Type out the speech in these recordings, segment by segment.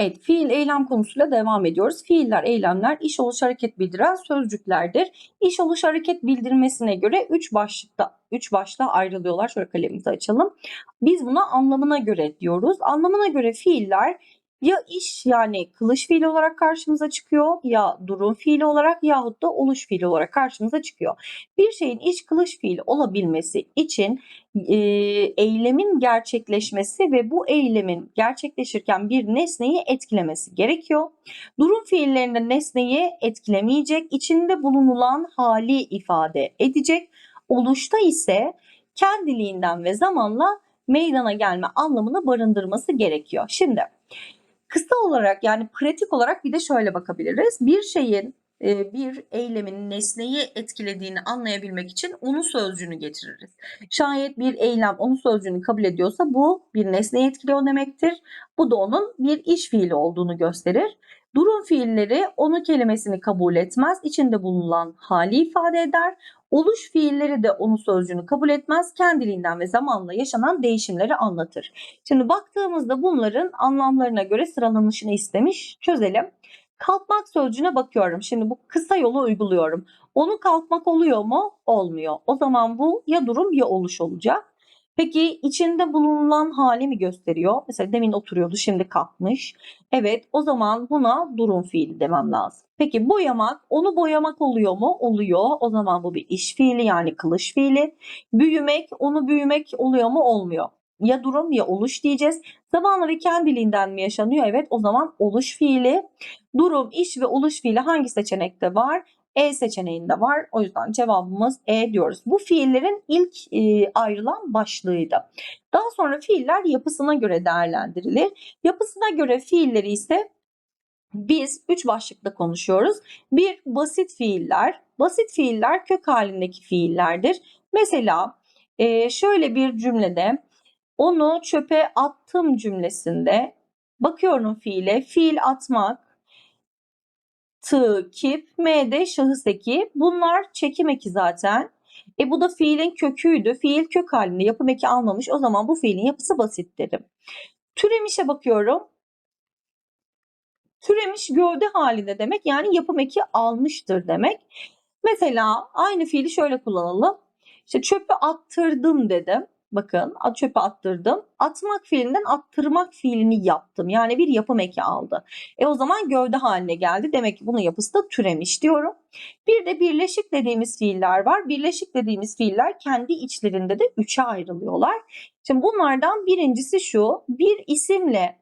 Evet, fiil eylem konusuyla devam ediyoruz. Fiiller, eylemler iş oluş hareket bildiren sözcüklerdir. İş oluş hareket bildirmesine göre 3 başlıkta 3 başlığa ayrılıyorlar. Şöyle kalemimizi açalım. Biz buna anlamına göre diyoruz. Anlamına göre fiiller ya iş yani kılış fiili olarak karşımıza çıkıyor ya durum fiili olarak yahut da oluş fiili olarak karşımıza çıkıyor. Bir şeyin iş kılış fiili olabilmesi için e, eylemin gerçekleşmesi ve bu eylemin gerçekleşirken bir nesneyi etkilemesi gerekiyor. Durum fiillerinde nesneyi etkilemeyecek, içinde bulunulan hali ifade edecek. Oluşta ise kendiliğinden ve zamanla meydana gelme anlamını barındırması gerekiyor. Şimdi Kısa olarak yani pratik olarak bir de şöyle bakabiliriz. Bir şeyin e, bir eylemin nesneyi etkilediğini anlayabilmek için onu sözcüğünü getiririz. Şayet bir eylem onu sözcüğünü kabul ediyorsa bu bir nesneyi etkiliyor demektir. Bu da onun bir iş fiili olduğunu gösterir. Durum fiilleri onu kelimesini kabul etmez, içinde bulunan hali ifade eder. Oluş fiilleri de onu sözcüğünü kabul etmez, kendiliğinden ve zamanla yaşanan değişimleri anlatır. Şimdi baktığımızda bunların anlamlarına göre sıralanışını istemiş. Çözelim. Kalkmak sözcüğüne bakıyorum. Şimdi bu kısa yolu uyguluyorum. Onu kalkmak oluyor mu? Olmuyor. O zaman bu ya durum ya oluş olacak. Peki içinde bulunan hali mi gösteriyor? Mesela demin oturuyordu şimdi kalkmış. Evet o zaman buna durum fiili demem lazım. Peki boyamak onu boyamak oluyor mu? Oluyor. O zaman bu bir iş fiili yani kılış fiili. Büyümek onu büyümek oluyor mu? Olmuyor. Ya durum ya oluş diyeceğiz. Zamanla ve kendiliğinden mi yaşanıyor? Evet o zaman oluş fiili. Durum, iş ve oluş fiili hangi seçenekte var? E seçeneğinde var. O yüzden cevabımız E diyoruz. Bu fiillerin ilk e, ayrılan başlığıydı. Daha sonra fiiller yapısına göre değerlendirilir. Yapısına göre fiilleri ise biz üç başlıkta konuşuyoruz. Bir basit fiiller. Basit fiiller kök halindeki fiillerdir. Mesela e, şöyle bir cümlede onu çöpe attım cümlesinde bakıyorum fiile. Fiil atmak, tı, kip, m de şahıs eki. Bunlar çekim eki zaten. E bu da fiilin köküydü. Fiil kök halinde yapım eki almamış. O zaman bu fiilin yapısı basit derim. Türemişe bakıyorum. Türemiş gövde halinde demek yani yapım eki almıştır demek. Mesela aynı fiili şöyle kullanalım. İşte çöpü attırdım dedim. Bakın çöpe attırdım. Atmak fiilinden attırmak fiilini yaptım. Yani bir yapım eki aldı. E o zaman gövde haline geldi. Demek ki bunun yapısı da türemiş diyorum. Bir de birleşik dediğimiz fiiller var. Birleşik dediğimiz fiiller kendi içlerinde de üçe ayrılıyorlar. Şimdi bunlardan birincisi şu. Bir isimle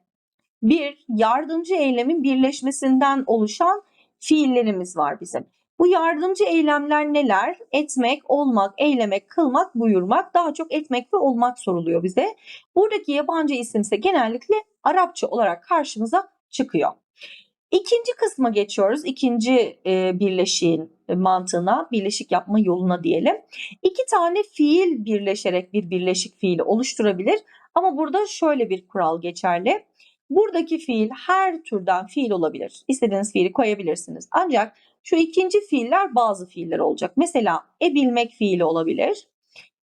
bir yardımcı eylemin birleşmesinden oluşan fiillerimiz var bizim. Bu yardımcı eylemler neler? Etmek, olmak, eylemek, kılmak, buyurmak. Daha çok etmek ve olmak soruluyor bize. Buradaki yabancı isim ise genellikle Arapça olarak karşımıza çıkıyor. İkinci kısma geçiyoruz. İkinci e, birleşiğin mantığına, birleşik yapma yoluna diyelim. İki tane fiil birleşerek bir birleşik fiili oluşturabilir. Ama burada şöyle bir kural geçerli. Buradaki fiil her türden fiil olabilir. İstediğiniz fiili koyabilirsiniz. Ancak şu ikinci fiiller bazı fiiller olacak. Mesela e bilmek fiili olabilir.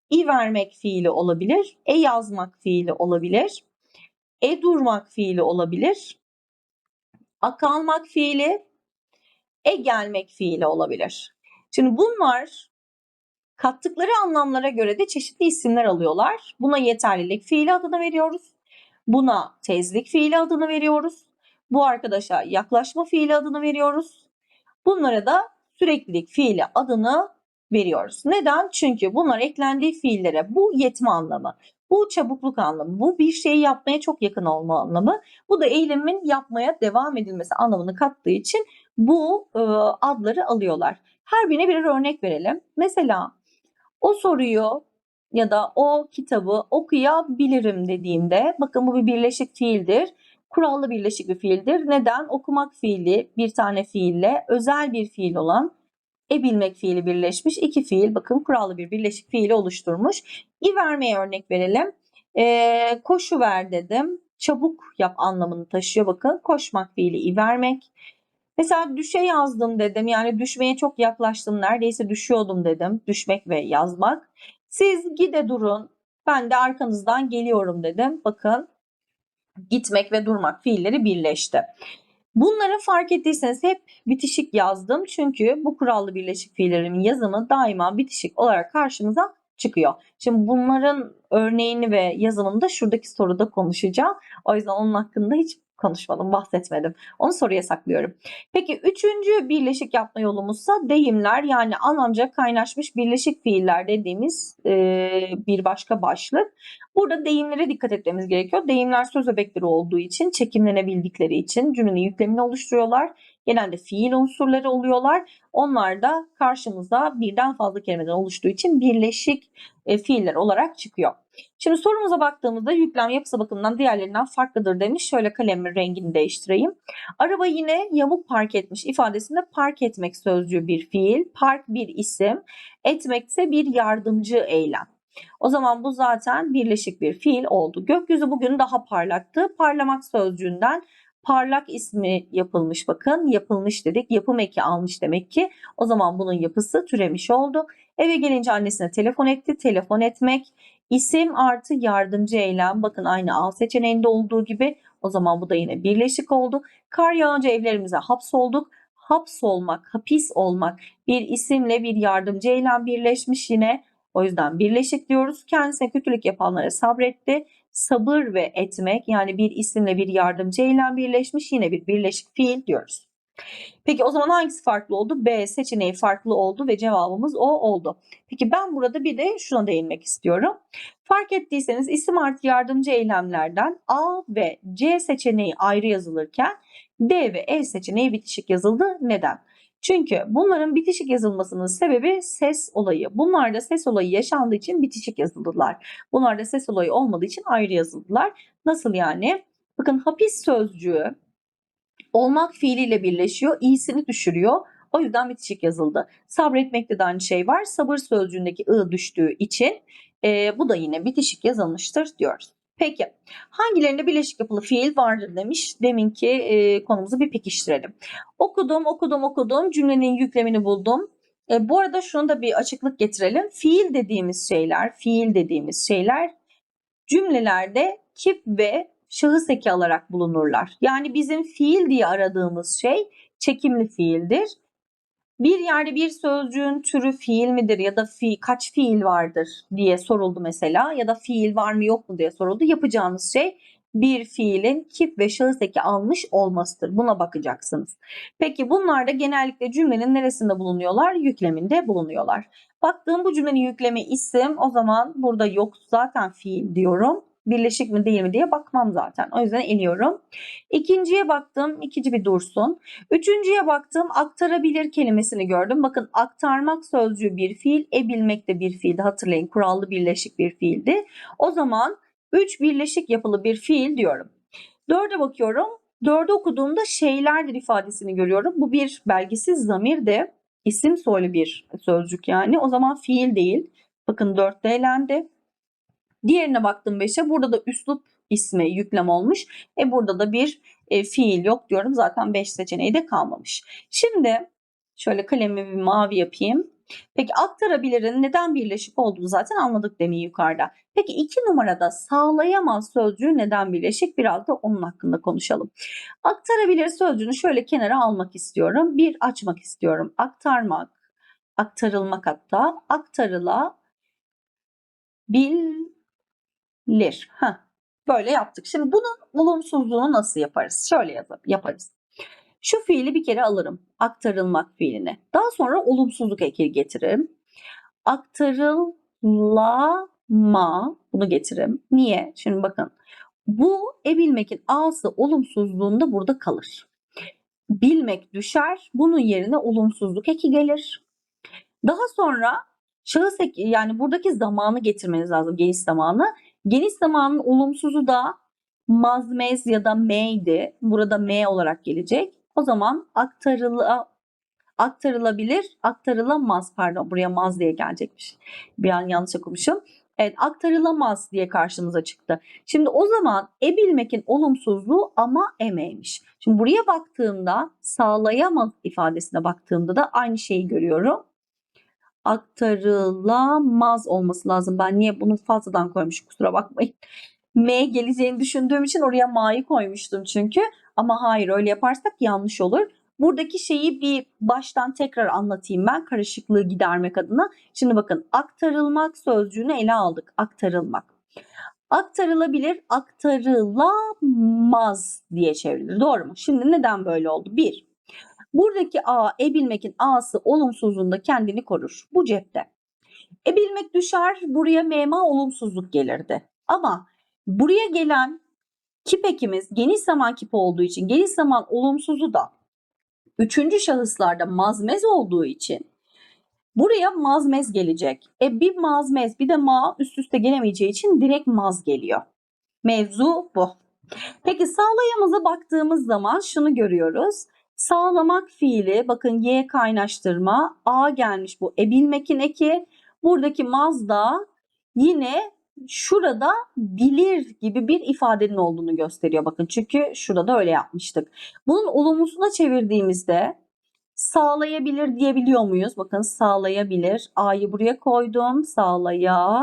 i vermek fiili olabilir. E yazmak fiili olabilir. E durmak fiili olabilir. A kalmak fiili. E gelmek fiili olabilir. Şimdi bunlar kattıkları anlamlara göre de çeşitli isimler alıyorlar. Buna yeterlilik fiili adını veriyoruz. Buna tezlik fiili adını veriyoruz. Bu arkadaşa yaklaşma fiili adını veriyoruz. Bunlara da süreklilik fiili adını veriyoruz. Neden? Çünkü bunlar eklendiği fiillere bu yetme anlamı, bu çabukluk anlamı, bu bir şeyi yapmaya çok yakın olma anlamı, bu da eylemin yapmaya devam edilmesi anlamını kattığı için bu e, adları alıyorlar. Her birine bir örnek verelim. Mesela o soruyu ya da o kitabı okuyabilirim dediğimde bakın bu bir birleşik fiildir kurallı birleşik bir fiildir. Neden? Okumak fiili bir tane fiille özel bir fiil olan e bilmek fiili birleşmiş. iki fiil bakın kurallı bir birleşik fiili oluşturmuş. İ vermeye örnek verelim. E, koşu ver dedim. Çabuk yap anlamını taşıyor bakın. Koşmak fiili i vermek. Mesela düşe yazdım dedim. Yani düşmeye çok yaklaştım. Neredeyse düşüyordum dedim. Düşmek ve yazmak. Siz gide durun. Ben de arkanızdan geliyorum dedim. Bakın Gitmek ve durmak fiilleri birleşti. Bunları fark ettiyseniz hep bitişik yazdım. Çünkü bu kurallı birleşik fiillerin yazımı daima bitişik olarak karşımıza çıkıyor. Şimdi bunların örneğini ve yazımını da şuradaki soruda konuşacağım. O yüzden onun hakkında hiç konuşmadım, bahsetmedim. Onu soruya saklıyorum. Peki üçüncü birleşik yapma yolumuzsa deyimler yani anlamca kaynaşmış birleşik fiiller dediğimiz e, bir başka başlık. Burada deyimlere dikkat etmemiz gerekiyor. Deyimler söz öbekleri olduğu için, çekimlenebildikleri için cümlenin yüklemini oluşturuyorlar. Genelde fiil unsurları oluyorlar. Onlar da karşımıza birden fazla kelimeden oluştuğu için birleşik e, fiiller olarak çıkıyor. Şimdi sorumuza baktığımızda yüklem yapısı bakımından diğerlerinden farklıdır demiş. Şöyle kalemin rengini değiştireyim. Araba yine yamuk park etmiş ifadesinde park etmek sözcüğü bir fiil, park bir isim, etmekse bir yardımcı eylem. O zaman bu zaten birleşik bir fiil oldu. Gökyüzü bugün daha parlaktı. Parlamak sözcüğünden parlak ismi yapılmış bakın. Yapılmış dedik. Yapım eki almış demek ki. O zaman bunun yapısı türemiş oldu. Eve gelince annesine telefon etti. Telefon etmek. İsim artı yardımcı eylem. Bakın aynı A seçeneğinde olduğu gibi. O zaman bu da yine birleşik oldu. Kar yağınca evlerimize hapsolduk. Hapsolmak, hapis olmak bir isimle bir yardımcı eylem birleşmiş yine. O yüzden birleşik diyoruz. Kendisine kötülük yapanlara sabretti. Sabır ve etmek yani bir isimle bir yardımcı eylem birleşmiş yine bir birleşik fiil diyoruz. Peki o zaman hangisi farklı oldu? B seçeneği farklı oldu ve cevabımız o oldu. Peki ben burada bir de şuna değinmek istiyorum. Fark ettiyseniz isim artı yardımcı eylemlerden A ve C seçeneği ayrı yazılırken D ve E seçeneği bitişik yazıldı. Neden? Çünkü bunların bitişik yazılmasının sebebi ses olayı. Bunlarda ses olayı yaşandığı için bitişik yazıldılar. Bunlarda ses olayı olmadığı için ayrı yazıldılar. Nasıl yani? Bakın hapis sözcüğü olmak fiiliyle birleşiyor. iyisini düşürüyor. O yüzden bitişik yazıldı. Sabretmekte de aynı şey var. Sabır sözcüğündeki ı düştüğü için e, bu da yine bitişik yazılmıştır diyoruz. Peki hangilerinde bileşik yapılı fiil vardır demiş. Deminki e, konumuzu bir pekiştirelim. Okudum, okudum, okudum. Cümlenin yüklemini buldum. E, bu arada şunu da bir açıklık getirelim. Fiil dediğimiz şeyler, fiil dediğimiz şeyler cümlelerde kip ve şahıs eki alarak bulunurlar. Yani bizim fiil diye aradığımız şey çekimli fiildir. Bir yerde bir sözcüğün türü fiil midir ya da fi, kaç fiil vardır diye soruldu mesela ya da fiil var mı yok mu diye soruldu. Yapacağınız şey bir fiilin kip ve şahıs eki almış olmasıdır. Buna bakacaksınız. Peki bunlar da genellikle cümlenin neresinde bulunuyorlar? Yükleminde bulunuyorlar. Baktığım bu cümlenin yüklemi isim o zaman burada yok zaten fiil diyorum birleşik mi değil mi diye bakmam zaten. O yüzden iniyorum. İkinciye baktım. ikinci bir dursun. Üçüncüye baktım. Aktarabilir kelimesini gördüm. Bakın aktarmak sözcüğü bir fiil. E bilmek de bir fiildi. Hatırlayın kurallı birleşik bir fiildi. O zaman üç birleşik yapılı bir fiil diyorum. Dörde bakıyorum. Dörde okuduğumda şeylerdir ifadesini görüyorum. Bu bir belgisiz zamir de isim soylu bir sözcük yani. O zaman fiil değil. Bakın dörtte elendi. Diğerine baktım 5'e. Burada da üslup ismi yüklem olmuş. E burada da bir e, fiil yok diyorum. Zaten 5 seçeneği de kalmamış. Şimdi şöyle kalemi bir mavi yapayım. Peki aktarabilirin neden birleşik olduğunu zaten anladık demin yukarıda. Peki iki numarada sağlayamaz sözcüğü neden birleşik? Biraz da onun hakkında konuşalım. Aktarabilir sözcüğünü şöyle kenara almak istiyorum. Bir açmak istiyorum. Aktarmak, aktarılmak hatta aktarıla bil lir. Heh, böyle yaptık. Şimdi bunun olumsuzluğunu nasıl yaparız? Şöyle yazıp yaparız. Şu fiili bir kere alırım. Aktarılmak fiilini. Daha sonra olumsuzluk eki getiririm. Aktarılama bunu getiririm. Niye? Şimdi bakın. Bu e bilmekin a'sı olumsuzluğunda burada kalır. Bilmek düşer. Bunun yerine olumsuzluk eki gelir. Daha sonra şahıs yani buradaki zamanı getirmeniz lazım. Geniş zamanı. Geniş zamanın olumsuzu da mazmez ya da meydi. Burada m olarak gelecek. O zaman aktarıla, aktarılabilir, aktarılamaz pardon buraya maz diye gelecekmiş. Bir an yanlış okumuşum. Evet aktarılamaz diye karşımıza çıktı. Şimdi o zaman e bilmekin olumsuzluğu ama emeymiş. Şimdi buraya baktığımda sağlayamaz ifadesine baktığımda da aynı şeyi görüyorum aktarılamaz olması lazım. Ben niye bunu fazladan koymuş kusura bakmayın. M geleceğini düşündüğüm için oraya ma'yı koymuştum çünkü. Ama hayır öyle yaparsak yanlış olur. Buradaki şeyi bir baştan tekrar anlatayım ben karışıklığı gidermek adına. Şimdi bakın aktarılmak sözcüğünü ele aldık. Aktarılmak. Aktarılabilir, aktarılamaz diye çevrilir. Doğru mu? Şimdi neden böyle oldu? Bir, buradaki A, e bilmekin A'sı olumsuzluğunda kendini korur. Bu cepte. E bilmek düşer, buraya mema olumsuzluk gelirdi. Ama buraya gelen kip ekimiz geniş zaman kipi olduğu için geniş zaman olumsuzu da üçüncü şahıslarda mazmez olduğu için buraya mazmez gelecek. E bir mazmez bir de ma üst üste gelemeyeceği için direkt maz geliyor. Mevzu bu. Peki sağlayamıza baktığımız zaman şunu görüyoruz. Sağlamak fiili bakın y kaynaştırma a gelmiş bu e bilmekin eki. Buradaki maz da yine şurada bilir gibi bir ifadenin olduğunu gösteriyor. Bakın çünkü şurada öyle yapmıştık. Bunun olumlusuna çevirdiğimizde sağlayabilir diyebiliyor muyuz? Bakın sağlayabilir. A'yı buraya koydum. Sağlaya.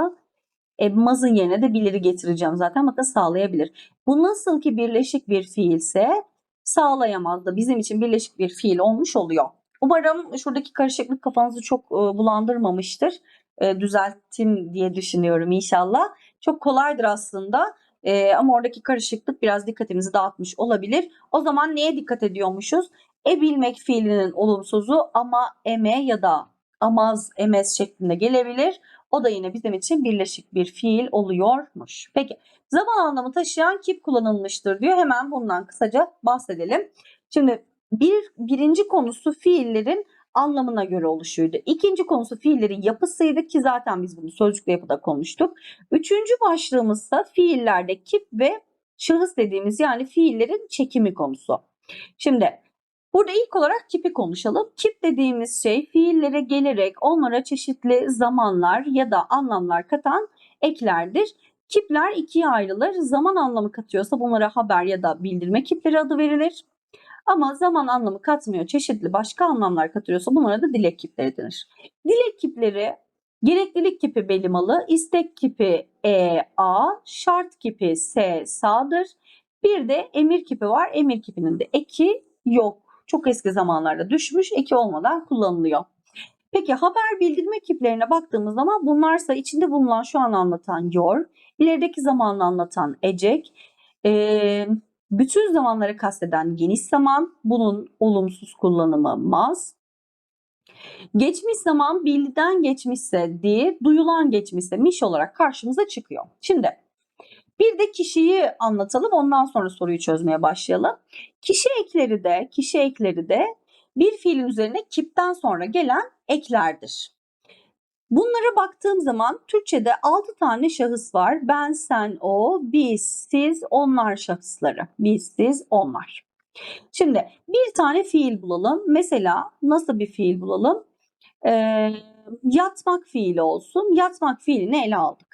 E, mazın yerine de biliri getireceğim zaten. Bakın sağlayabilir. Bu nasıl ki birleşik bir fiilse sağlayamaz da bizim için birleşik bir fiil olmuş oluyor. Umarım şuradaki karışıklık kafanızı çok e, bulandırmamıştır. E, düzelttim diye düşünüyorum inşallah. Çok kolaydır aslında. E, ama oradaki karışıklık biraz dikkatimizi dağıtmış olabilir. O zaman neye dikkat ediyormuşuz? E bilmek fiilinin olumsuzu ama eme ya da amaz, emez şeklinde gelebilir. O da yine bizim için birleşik bir fiil oluyormuş. Peki zaman anlamı taşıyan kip kullanılmıştır diyor. Hemen bundan kısaca bahsedelim. Şimdi bir birinci konusu fiillerin anlamına göre oluşuyordu. İkinci konusu fiillerin yapısıydı ki zaten biz bunu sözcükle yapıda konuştuk. Üçüncü başlığımızsa fiillerde kip ve şahıs dediğimiz yani fiillerin çekimi konusu. Şimdi Burada ilk olarak kipi konuşalım. Kip dediğimiz şey fiillere gelerek onlara çeşitli zamanlar ya da anlamlar katan eklerdir. Kipler ikiye ayrılır. Zaman anlamı katıyorsa bunlara haber ya da bildirme kipleri adı verilir. Ama zaman anlamı katmıyor, çeşitli başka anlamlar katıyorsa bunlara da dilek kipleri denir. Dilek kipleri gereklilik kipi belimalı, istek kipi E, A, şart kipi S, sağdır. Bir de emir kipi var. Emir kipinin de eki yok çok eski zamanlarda düşmüş, eki olmadan kullanılıyor. Peki haber bildirme kiplerine baktığımız zaman bunlarsa içinde bulunan şu an anlatan yor, ilerideki zamanı anlatan ecek, e, bütün zamanları kasteden geniş zaman, bunun olumsuz kullanımı maz, Geçmiş zaman bildiden geçmişse diye, duyulan geçmişse miş olarak karşımıza çıkıyor. Şimdi bir de kişiyi anlatalım ondan sonra soruyu çözmeye başlayalım. Kişi ekleri de kişi ekleri de bir fiilin üzerine kipten sonra gelen eklerdir. Bunlara baktığım zaman Türkçe'de 6 tane şahıs var. Ben, sen, o, biz, siz, onlar şahısları. Biz, siz, onlar. Şimdi bir tane fiil bulalım. Mesela nasıl bir fiil bulalım? Ee, yatmak fiili olsun. Yatmak fiilini ele aldık.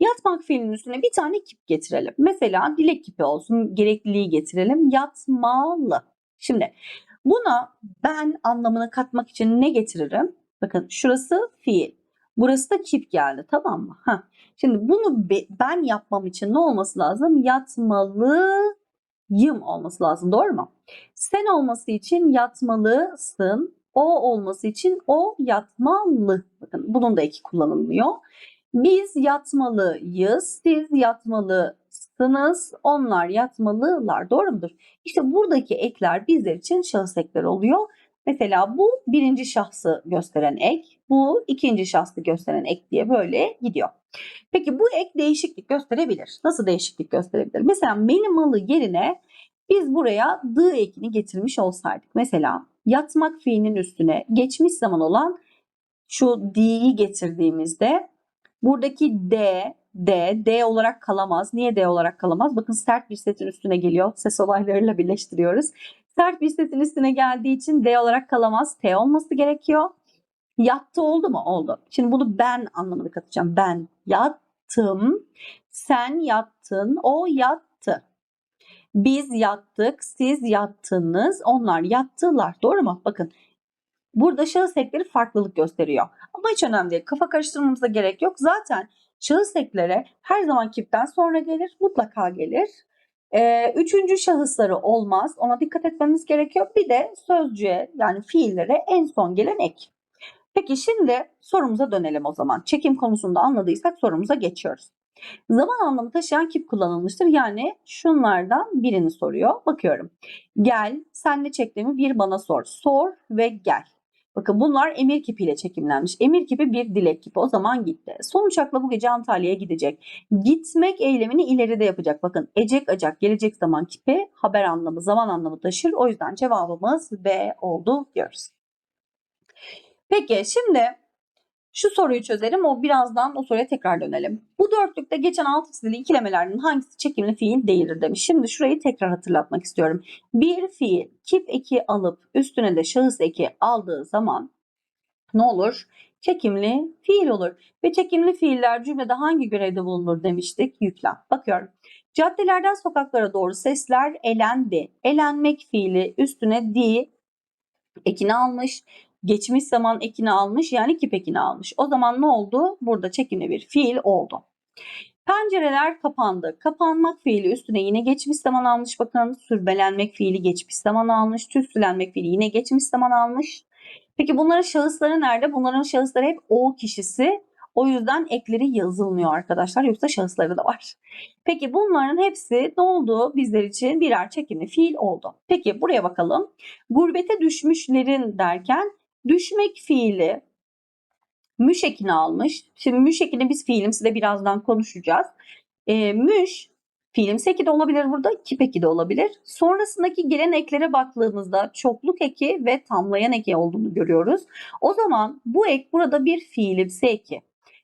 Yatmak fiilinin üstüne bir tane kip getirelim. Mesela dilek kipi olsun, gerekliliği getirelim. Yatmalı. Şimdi buna ben anlamını katmak için ne getiririm? Bakın şurası fiil. Burası da kip geldi tamam mı? Heh. Şimdi bunu ben yapmam için ne olması lazım? Yatmalıyım olması lazım doğru mu? Sen olması için yatmalısın. O olması için o yatmalı. Bakın bunun da eki kullanılmıyor. Biz yatmalıyız, siz yatmalısınız, onlar yatmalılar. Doğru mudur? İşte buradaki ekler bizler için şahıs ekler oluyor. Mesela bu birinci şahsı gösteren ek, bu ikinci şahsı gösteren ek diye böyle gidiyor. Peki bu ek değişiklik gösterebilir. Nasıl değişiklik gösterebilir? Mesela benim yerine biz buraya dı ekini getirmiş olsaydık. Mesela yatmak fiilinin üstüne geçmiş zaman olan şu di'yi getirdiğimizde Buradaki D, D, D olarak kalamaz. Niye D olarak kalamaz? Bakın sert bir sesin üstüne geliyor. Ses olaylarıyla birleştiriyoruz. Sert bir sesin üstüne geldiği için D olarak kalamaz. T olması gerekiyor. Yattı oldu mu? Oldu. Şimdi bunu ben anlamını katacağım. Ben yattım. Sen yattın. O yattı. Biz yattık. Siz yattınız. Onlar yattılar. Doğru mu? Bakın Burada şahıs ekleri farklılık gösteriyor. Ama hiç önemli değil. Kafa karıştırmamıza gerek yok. Zaten Şahıs ekleri her zaman kipten sonra gelir, mutlaka gelir. Ee, üçüncü şahısları olmaz. Ona dikkat etmemiz gerekiyor. Bir de sözcüğe yani fiillere en son gelen ek. Peki şimdi sorumuza dönelim o zaman. Çekim konusunda anladıysak sorumuza geçiyoruz. Zaman anlamı taşıyan kip kullanılmıştır. Yani şunlardan birini soruyor. Bakıyorum. Gel, sen ne çektiğimi bir bana sor. Sor ve gel. Bakın bunlar emir kipiyle çekimlenmiş. Emir kipi bir dilek kipi. O zaman gitti. Son uçakla bu gece Antalya'ya gidecek. Gitmek eylemini ileride yapacak. Bakın ecek acak gelecek zaman kipi haber anlamı zaman anlamı taşır. O yüzden cevabımız B oldu diyoruz. Peki şimdi şu soruyu çözelim. O birazdan o soruya tekrar dönelim. Bu dörtlükte geçen alt çizili ikilemelerden hangisi çekimli fiil değildir demiş. Şimdi şurayı tekrar hatırlatmak istiyorum. Bir fiil kip eki alıp üstüne de şahıs eki aldığı zaman ne olur? Çekimli fiil olur. Ve çekimli fiiller cümlede hangi görevde bulunur demiştik? Yüklem. Bakıyorum. Caddelerden sokaklara doğru sesler elendi. Elenmek fiili üstüne di ekini almış geçmiş zaman ekini almış yani kip ekini almış. O zaman ne oldu? Burada çekimli bir fiil oldu. Pencereler kapandı. Kapanmak fiili üstüne yine geçmiş zaman almış. Bakın sürbelenmek fiili geçmiş zaman almış. Tütsülenmek fiili yine geçmiş zaman almış. Peki bunların şahısları nerede? Bunların şahısları hep o kişisi. O yüzden ekleri yazılmıyor arkadaşlar. Yoksa şahısları da var. Peki bunların hepsi ne oldu? Bizler için birer çekimli fiil oldu. Peki buraya bakalım. Gurbete düşmüşlerin derken Düşmek fiili müş ekini almış. Şimdi müş ekini biz fiilimsi de birazdan konuşacağız. E, müş fiilimsi eki de olabilir burada, kip eki de olabilir. Sonrasındaki gelen eklere baktığımızda çokluk eki ve tamlayan eki olduğunu görüyoruz. O zaman bu ek burada bir fiilimsi eki.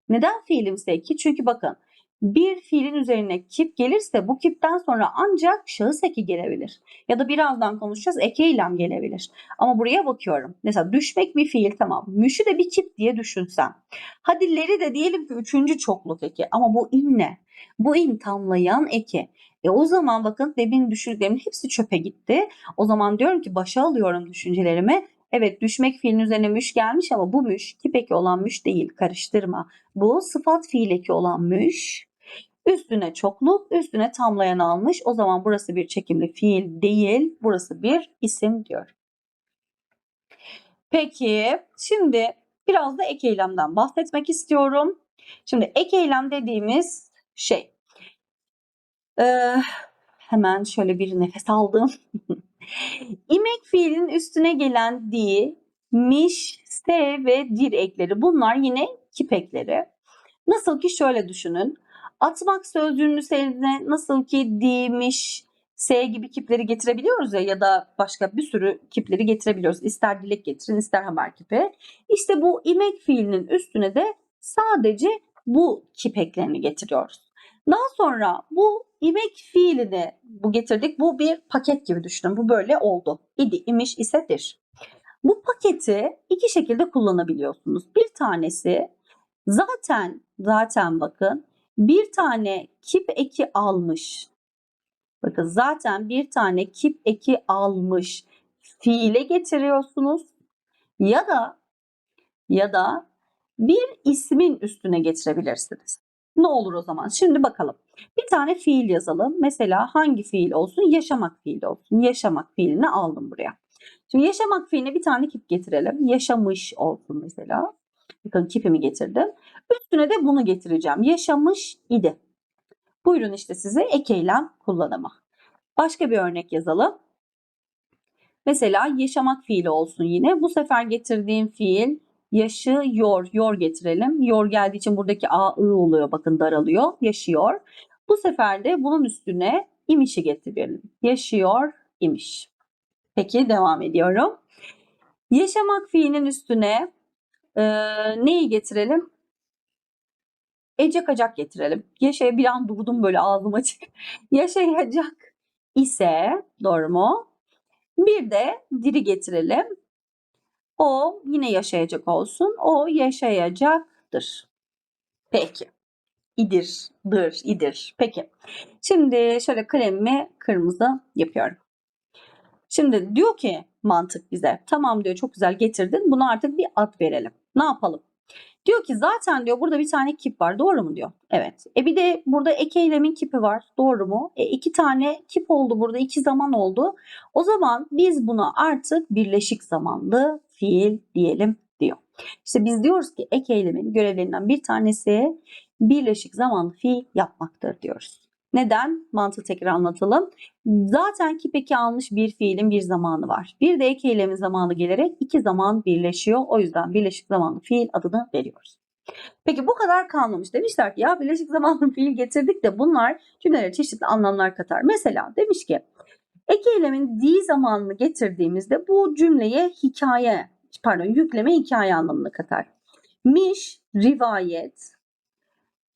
Neden fiilimsi eki? Çünkü bakın bir fiilin üzerine kip gelirse bu kipten sonra ancak şahıs eki gelebilir. Ya da birazdan konuşacağız eki eylem gelebilir. Ama buraya bakıyorum. Mesela düşmek bir fiil tamam. Müşü de bir kip diye düşünsem. Hadi leri de diyelim ki üçüncü çokluk eki. Ama bu in ne? Bu in tamlayan eki. E o zaman bakın demin düşündüklerimin hepsi çöpe gitti. O zaman diyorum ki başa alıyorum düşüncelerimi. Evet düşmek fiilin üzerine müş gelmiş ama bu müş kip eki olan müş değil karıştırma. Bu sıfat fiil eki olan müş. Üstüne çokluk, üstüne tamlayan almış. O zaman burası bir çekimli fiil değil, burası bir isim diyor. Peki, şimdi biraz da ek eylemden bahsetmek istiyorum. Şimdi ek eylem dediğimiz şey. Ee, hemen şöyle bir nefes aldım. İmek fiilin üstüne gelen di, miş, se ve dir ekleri. Bunlar yine kip ekleri. Nasıl ki şöyle düşünün. Atmak sözcüğünün üzerine nasıl ki dimiş, S gibi kipleri getirebiliyoruz ya ya da başka bir sürü kipleri getirebiliyoruz. İster dilek getirin ister haber kipi. İşte bu imek fiilinin üstüne de sadece bu kip eklerini getiriyoruz. Daha sonra bu imek fiilini bu getirdik. Bu bir paket gibi düşünün. Bu böyle oldu. İdi, imiş, isedir. Bu paketi iki şekilde kullanabiliyorsunuz. Bir tanesi zaten zaten bakın bir tane kip eki almış. Bakın zaten bir tane kip eki almış fiile getiriyorsunuz. Ya da ya da bir ismin üstüne getirebilirsiniz. Ne olur o zaman? Şimdi bakalım. Bir tane fiil yazalım. Mesela hangi fiil olsun? Yaşamak fiili olsun. Yaşamak fiilini aldım buraya. Şimdi yaşamak fiiline bir tane kip getirelim. Yaşamış olsun mesela. Bakın kipimi getirdim. Üstüne de bunu getireceğim. Yaşamış idi. Buyurun işte size ek eylem kullanımı. Başka bir örnek yazalım. Mesela yaşamak fiili olsun yine. Bu sefer getirdiğim fiil yaşıyor. Yor getirelim. Yor geldiği için buradaki a ı oluyor. Bakın daralıyor. Yaşıyor. Bu sefer de bunun üstüne imişi getirelim. Yaşıyor imiş. Peki devam ediyorum. Yaşamak fiilinin üstüne e, neyi getirelim? Ecek acak getirelim. Yaşaya bir an durdum böyle ağzım açık. Yaşayacak ise doğru mu? Bir de diri getirelim. O yine yaşayacak olsun. O yaşayacaktır. Peki. İdir, dır, idir. Peki. Şimdi şöyle kalemimi kırmızı yapıyorum. Şimdi diyor ki mantık bize tamam diyor çok güzel getirdin bunu artık bir ad verelim. Ne yapalım? Diyor ki zaten diyor burada bir tane kip var. Doğru mu diyor? Evet. E bir de burada ek eylemin kipi var. Doğru mu? E iki tane kip oldu burada. iki zaman oldu. O zaman biz buna artık birleşik zamanlı fiil diyelim diyor. İşte biz diyoruz ki ek eylemin görevlerinden bir tanesi birleşik zamanlı fiil yapmaktır diyoruz. Neden? Mantığı tekrar anlatalım. Zaten ki peki almış bir fiilin bir zamanı var. Bir de ek eylemin zamanı gelerek iki zaman birleşiyor. O yüzden birleşik zamanlı fiil adını veriyoruz. Peki bu kadar kalmamış. Demişler ki ya birleşik zamanlı fiil getirdik de bunlar cümlelere çeşitli anlamlar katar. Mesela demiş ki ek eylemin di zamanını getirdiğimizde bu cümleye hikaye pardon yükleme hikaye anlamını katar. Miş, rivayet,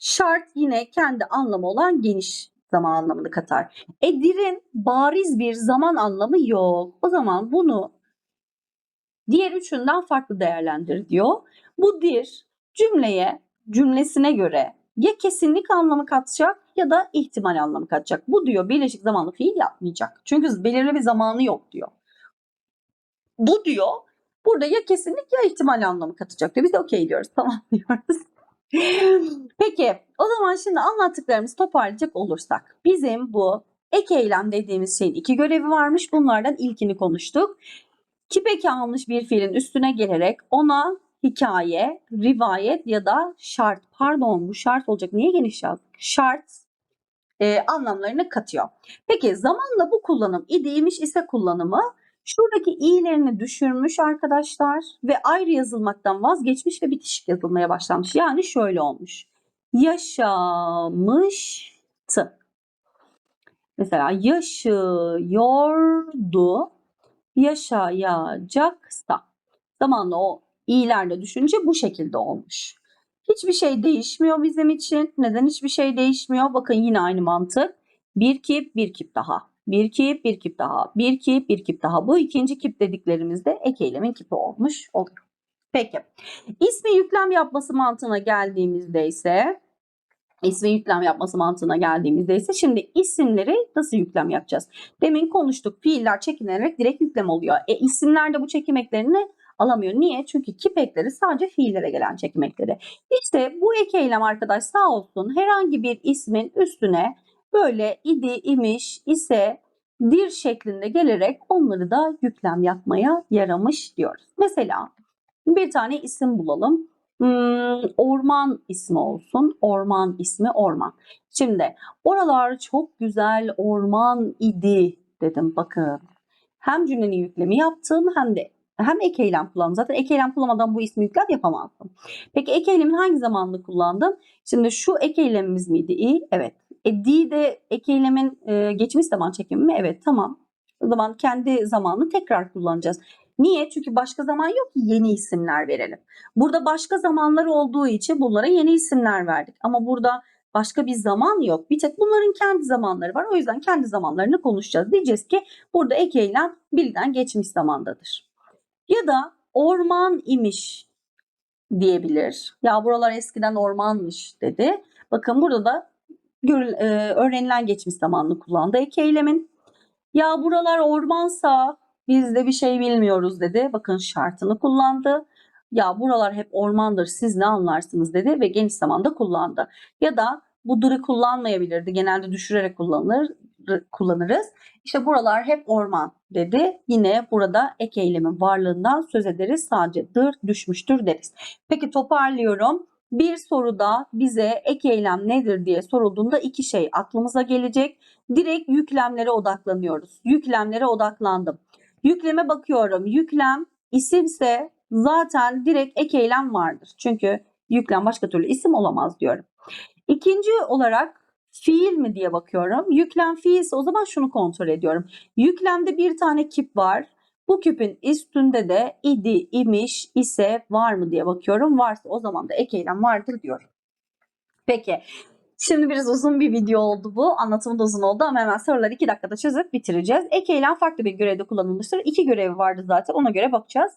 şart yine kendi anlamı olan geniş zaman anlamını katar. Edir'in bariz bir zaman anlamı yok. O zaman bunu diğer üçünden farklı değerlendir diyor. Bu dir cümleye cümlesine göre ya kesinlik anlamı katacak ya da ihtimal anlamı katacak. Bu diyor birleşik zamanlı fiil yapmayacak. Çünkü belirli bir zamanı yok diyor. Bu diyor burada ya kesinlik ya ihtimal anlamı katacak diyor. Biz de okey diyoruz. Tamam diyoruz. Peki o zaman şimdi anlattıklarımızı toparlayacak olursak bizim bu ek eylem dediğimiz şeyin iki görevi varmış. Bunlardan ilkini konuştuk. Kipeki almış bir fiilin üstüne gelerek ona hikaye, rivayet ya da şart pardon bu şart olacak niye geniş yazdık? Şart e, anlamlarını katıyor. Peki zamanla bu kullanım idiymiş ise kullanımı şuradaki i'lerini düşürmüş arkadaşlar ve ayrı yazılmaktan vazgeçmiş ve bitişik yazılmaya başlamış. Yani şöyle olmuş. Yaşamıştı. Mesela yaşıyordu, yaşayacaksa. Zamanla o i'lerle düşünce bu şekilde olmuş. Hiçbir şey değişmiyor bizim için. Neden hiçbir şey değişmiyor? Bakın yine aynı mantık. Bir kip, bir kip daha. Bir kip, bir kip daha. Bir kip, bir kip daha. Bu ikinci kip dediklerimizde ek eylemin kipi olmuş oluyor. Peki. İsmi yüklem yapması mantığına geldiğimizde ise ismi yüklem yapması mantığına geldiğimizde ise şimdi isimleri nasıl yüklem yapacağız? Demin konuştuk. Fiiller çekilerek direkt yüklem oluyor. E isimler de bu çekim eklerini alamıyor. Niye? Çünkü kip ekleri sadece fiillere gelen çekim ekleri. İşte bu ek eylem arkadaş sağ olsun herhangi bir ismin üstüne böyle idi, imiş, ise, dir şeklinde gelerek onları da yüklem yapmaya yaramış diyoruz. Mesela bir tane isim bulalım. Hmm, orman ismi olsun. Orman ismi orman. Şimdi oralar çok güzel orman idi dedim bakın. Hem cümlenin yüklemi yaptım hem de hem ek eylem kullandım. Zaten ek eylem kullanmadan bu ismi yüklem yapamazdım. Peki ek eylemin hangi zamanını kullandım? Şimdi şu ek eylemimiz miydi? İyi. Evet. E, D de ek e, geçmiş zaman çekimi mi? Evet tamam. O zaman kendi zamanını tekrar kullanacağız. Niye? Çünkü başka zaman yok ki yeni isimler verelim. Burada başka zamanlar olduğu için bunlara yeni isimler verdik. Ama burada başka bir zaman yok. Bir tek bunların kendi zamanları var. O yüzden kendi zamanlarını konuşacağız. Diyeceğiz ki burada ek eylem bilden geçmiş zamandadır. Ya da orman imiş diyebilir. Ya buralar eskiden ormanmış dedi. Bakın burada da görül, e, öğrenilen geçmiş zamanını kullandı ek eylemin. Ya buralar ormansa biz de bir şey bilmiyoruz dedi. Bakın şartını kullandı. Ya buralar hep ormandır siz ne anlarsınız dedi ve geniş zamanda kullandı. Ya da bu dırı kullanmayabilirdi. Genelde düşürerek kullanılır, kullanırız. İşte buralar hep orman dedi. Yine burada ek eylemin varlığından söz ederiz. Sadece dır düşmüştür deriz. Peki toparlıyorum. Bir soruda bize ek eylem nedir diye sorulduğunda iki şey aklımıza gelecek. Direkt yüklemlere odaklanıyoruz. Yüklemlere odaklandım. Yükleme bakıyorum. Yüklem isimse zaten direkt ek eylem vardır. Çünkü yüklem başka türlü isim olamaz diyorum. İkinci olarak fiil mi diye bakıyorum. Yüklem fiilse o zaman şunu kontrol ediyorum. Yüklemde bir tane kip var. Bu küpün üstünde de idi, imiş, ise var mı diye bakıyorum. Varsa o zaman da ek eylem vardır diyorum. Peki. Şimdi biraz uzun bir video oldu bu. Anlatımı da uzun oldu ama hemen soruları 2 dakikada çözüp bitireceğiz. Ek eylem farklı bir görevde kullanılmıştır. İki görevi vardı zaten. Ona göre bakacağız.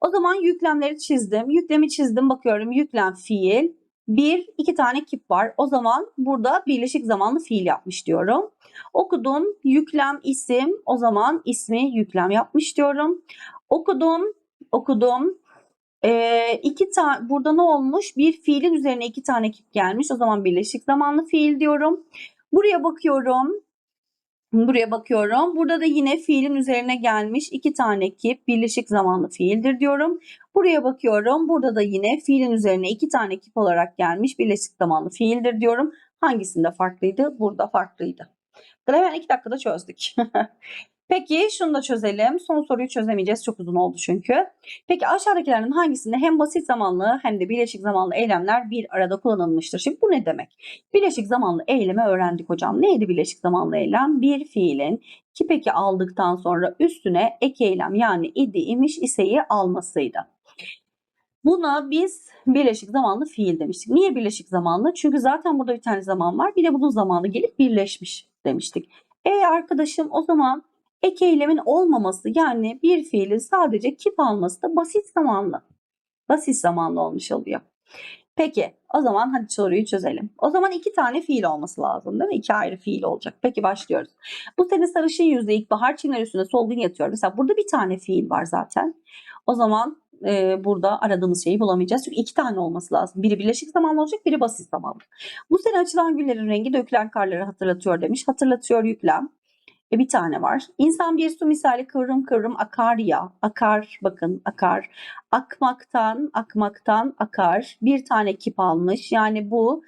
O zaman yüklemleri çizdim. Yüklemi çizdim. Bakıyorum yüklem fiil. Bir, iki tane kip var. O zaman burada birleşik zamanlı fiil yapmış diyorum. Okudum yüklem isim o zaman ismi yüklem yapmış diyorum. Okudum okudum Eee, iki tane burada ne olmuş? Bir fiilin üzerine iki tane kip gelmiş. O zaman birleşik zamanlı fiil diyorum. Buraya bakıyorum. Buraya bakıyorum. Burada da yine fiilin üzerine gelmiş iki tane kip birleşik zamanlı fiildir diyorum. Buraya bakıyorum. Burada da yine fiilin üzerine iki tane kip olarak gelmiş birleşik zamanlı fiildir diyorum. Hangisinde farklıydı? Burada farklıydı. Hemen iki dakikada çözdük. Peki şunu da çözelim. Son soruyu çözemeyeceğiz. Çok uzun oldu çünkü. Peki aşağıdakilerden hangisinde hem basit zamanlı hem de birleşik zamanlı eylemler bir arada kullanılmıştır? Şimdi bu ne demek? Birleşik zamanlı eylemi öğrendik hocam. Neydi birleşik zamanlı eylem? Bir fiilin kip eki aldıktan sonra üstüne ek eylem yani idi, imiş, iseyi almasıydı. Buna biz birleşik zamanlı fiil demiştik. Niye birleşik zamanlı? Çünkü zaten burada bir tane zaman var. Bir de bunun zamanı gelip birleşmiş demiştik. E arkadaşım o zaman ek eylemin olmaması yani bir fiilin sadece kip alması da basit zamanlı. Basit zamanlı olmuş oluyor. Peki o zaman hadi soruyu çözelim. O zaman iki tane fiil olması lazım değil mi? İki ayrı fiil olacak. Peki başlıyoruz. Bu sene sarışın yüzlü ilkbahar çimler üstünde solgun yatıyor. Mesela burada bir tane fiil var zaten. O zaman e, burada aradığımız şeyi bulamayacağız. Çünkü iki tane olması lazım. Biri birleşik zamanlı olacak, biri basit zamanlı. Bu sene açılan güllerin rengi dökülen karları hatırlatıyor demiş. Hatırlatıyor yüklem. E, bir tane var. İnsan bir su misali kıvrım kıvrım akar ya. Akar bakın akar. Akmaktan akmaktan akar. Bir tane kip almış. Yani bu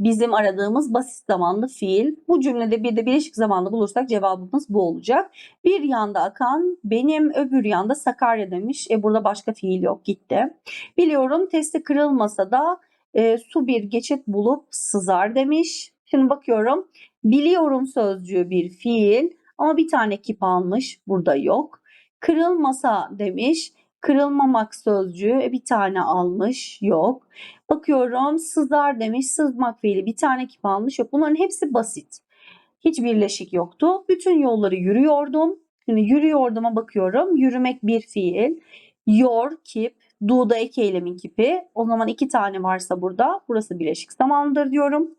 bizim aradığımız basit zamanlı fiil. Bu cümlede bir de birleşik zamanlı bulursak cevabımız bu olacak. Bir yanda akan benim öbür yanda Sakarya demiş. E burada başka fiil yok gitti. Biliyorum testi kırılmasa da e, su bir geçit bulup sızar demiş. Şimdi bakıyorum. Biliyorum sözcüğü bir fiil ama bir tane kip almış. Burada yok. Kırılmasa demiş. Kırılmamak sözcüğü e, bir tane almış. Yok. Bakıyorum sızar demiş. Sızmak fiili bir tane kip almış. Yok. Bunların hepsi basit. Hiç birleşik yoktu. Bütün yolları yürüyordum. Şimdi yürüyordum'a bakıyorum. Yürümek bir fiil. Yor, kip, do'da ek eylemin kipi. O zaman iki tane varsa burada. Burası birleşik zamanlıdır diyorum.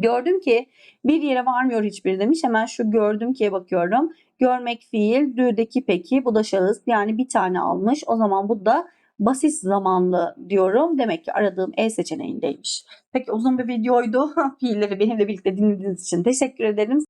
Gördüm ki bir yere varmıyor hiçbir demiş. Hemen şu gördüm ki'ye bakıyorum. Görmek fiil, dü'deki peki bu da şahıs yani bir tane almış. O zaman bu da basit zamanlı diyorum. Demek ki aradığım E seçeneğindeymiş. Peki uzun bir videoydu. Fiilleri benimle birlikte dinlediğiniz için teşekkür ederim.